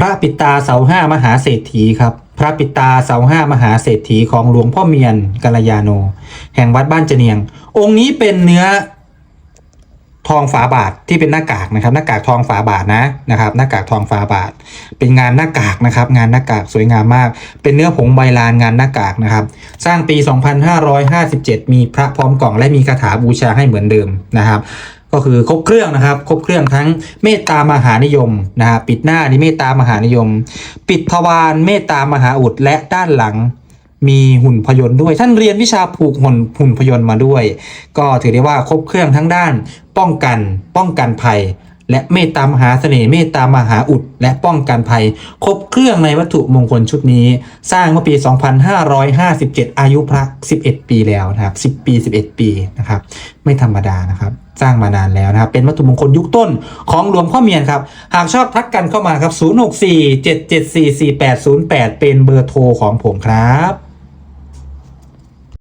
พระปิตาเสาห้ามหาเศรษฐีครับ พระปิตาเสาห้ามหาเศรษฐีของหลวงพ่อเมียนกัลยาโน แห่งวัดบ้านเจเนียง องค์นี้เป็นเนื้อทองฝาบาทที่เป็นหน้ากากนะครับ หน้ากากทองฝาบาทนะนะครับ หน้ากากทองฝาบาท เป็นงานหน้ากากนะครับ งานหน้ากากสวยงามมาก เป็นเนื้อผงใบลานงานหน้ากากนะครับ สร้างปี 2557 มีพระพร้อมกล่องและมีคาถาบูชาให้เหมือนเดิมนะครับ ก็คือครบเครื่องนะครับครบเครื่องทั้งเมตตามหานิยมนะครับปิดหน้านี่เมตตามหานิยม ปิดทวารเมตตามหาอุดและด้านหลังมีหุ่นพยนต์ด้วย ท่านเรียนวิชาผูกหุ่นหุ่นพยนต์มาด้วย ก็ถือได้ว่าครบเครื่องทั้งด้าน ป้องกันป้องกันภัย และเมตตามหาเสน่ห์เมตตามหาอุด และป้องกันภัย ครบเครื่องในวัตถุมงคลชุดนี้ สร้างเมื่อปี 2557 อายุพระ 11 ปีแล้วนะครับ 10 ปี 11 ปีนะครับ ไม่ธรรมดานะครับสร้างมานานแล้วนะครับเป็นวัตถุมงคลยุคต้นของหลวงพ่อเมียนครับ หากชอบทักกันเข้ามาครับ 064 774 4808 เป็นเบอร์โทรของผมครับ